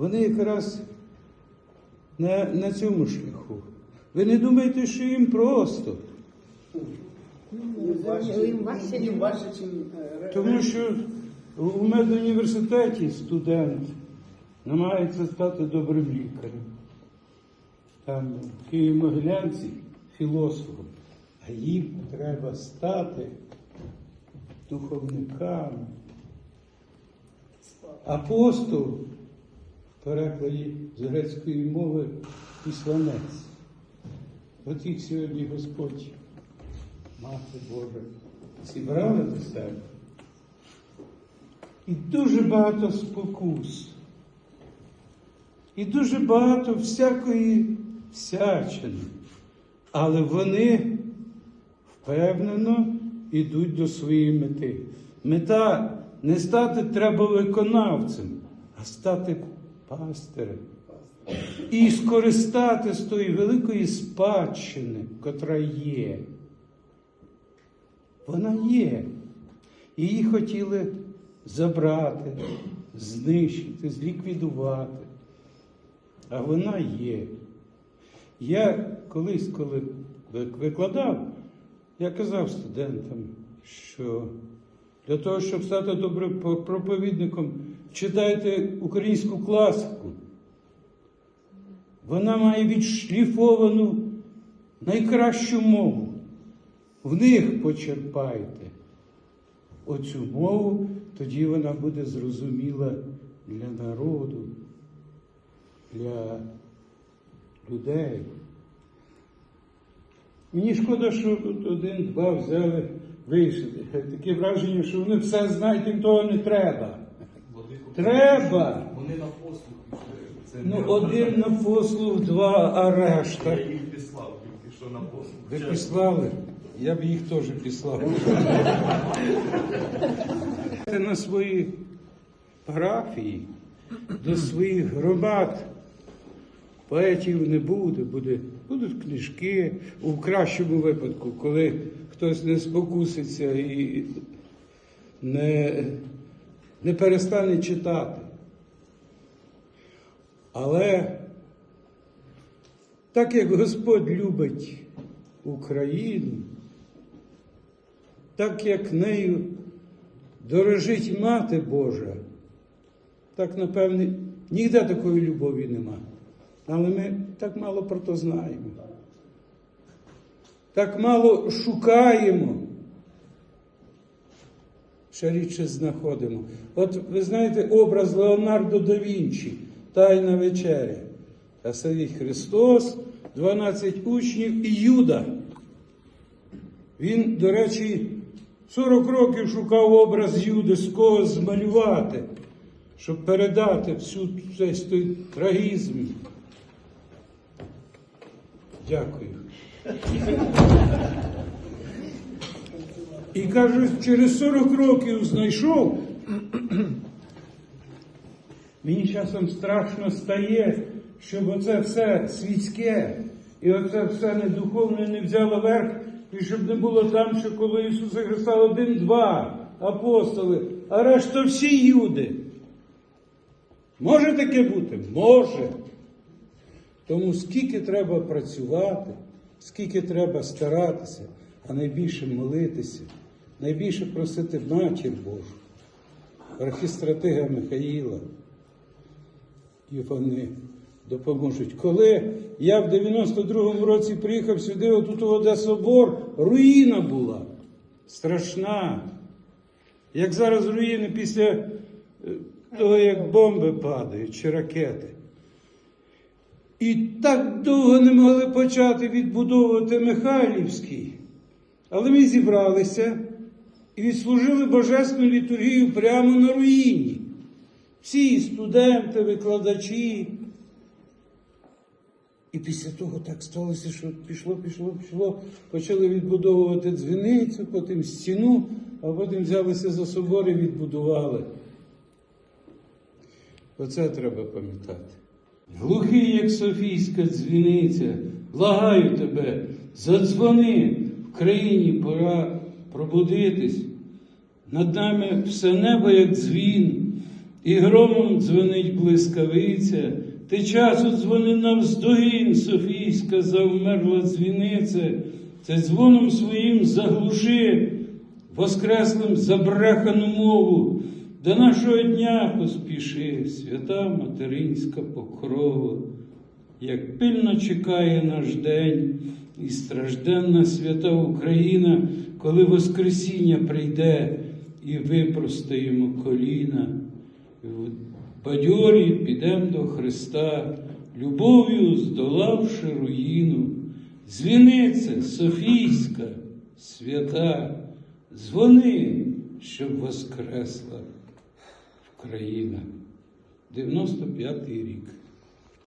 вони якраз на, на цьому шляху. Ви не думаєте, що їм просто. Тому що у медуніверситеті студент намагається стати добрим лікарем. Там в Києво-Могилянці філософом. А їм треба стати духовниками. Апостол в перекладі з грецької мови післанець. От їх сьогодні Господь, Мати Божа, зібрала до себе. І дуже багато спокус. І дуже багато всякої всячини. Але вони впевнено йдуть до своєї мети. Мета не стати треба виконавцем, а стати пастирем. І скористати з тої великої спадщини, котра є. Вона є. Її хотіли забрати, знищити, зліквідувати. А вона є. Я колись, коли викладав, я казав студентам, що для того, щоб стати проповідником, читайте українську класику. Вона має відшліфовану найкращу мову. В них почерпайте оцю мову, тоді вона буде зрозуміла для народу, для людей. Мені шкода, що тут один-два взяли вийшли. Таке враження, що вони все знають, їм того не треба. Треба! Вони на послуг пішли. Ну, один на послуг, два, а решта. Я їх післав, тільки що на послуг. Ви післали? Я б їх теж післав. На свої парафії, до своїх громад. Поетів не буде, буде, будуть книжки у кращому випадку, коли хтось не спокуситься і не, не перестане читати. Але так як Господь любить Україну, так як нею дорожить Мати Божа, так, напевне, ніде такої любові нема. Але ми так мало про то знаємо. Так мало шукаємо. Ще рідше знаходимо. От ви знаєте образ Леонардо да Вінчі, Тайна вечеря. А сидить Христос, 12 учнів і Юда. Він, до речі, 40 років шукав образ Юди, з кого змалювати, щоб передати всю цей трагізм. Дякую. І кажуть, через 40 років знайшов. Мені часом страшно стає, щоб оце все світське і оце все недуховне не взяло верх, і щоб не було там, що коли Ісуса Христа один-два апостоли, а решта всі юди. Може таке бути? Може. Тому скільки треба працювати, скільки треба старатися, а найбільше молитися, найбільше просити матір Божу, архістратига Михаїла. І вони допоможуть. Коли я в 92-му році приїхав сюди, отут де собор, руїна була. Страшна. Як зараз руїни після е, того, як бомби падають чи ракети. І так довго не могли почати відбудовувати Михайлівський. Але ми зібралися і відслужили божественну літургію прямо на руїні. Всі студенти, викладачі. І після того так сталося, що пішло, пішло, пішло, почали відбудовувати дзвіницю, потім стіну, а потім взялися за собор і відбудували. Оце треба пам'ятати. Глухий, як Софійська дзвіниця, благаю тебе, задзвони, в країні пора пробудитись. Над нами все небо, як дзвін, і громом дзвонить блискавиця, ти часу дзвони навздогін, Софійська завмерла дзвіниця, це дзвоном своїм заглуши, воскреслим забрехану мову, до нашого дня поспіши, свята материнська покрова, як пильно чекає наш день і стражденна свята Україна, коли Воскресіння прийде і випростаємо коліна. В бадьорі підемо до Христа, любов'ю здолавши руїну. Дзвіниця Софійська, свята, дзвони, щоб воскресла Україна. 95-й рік.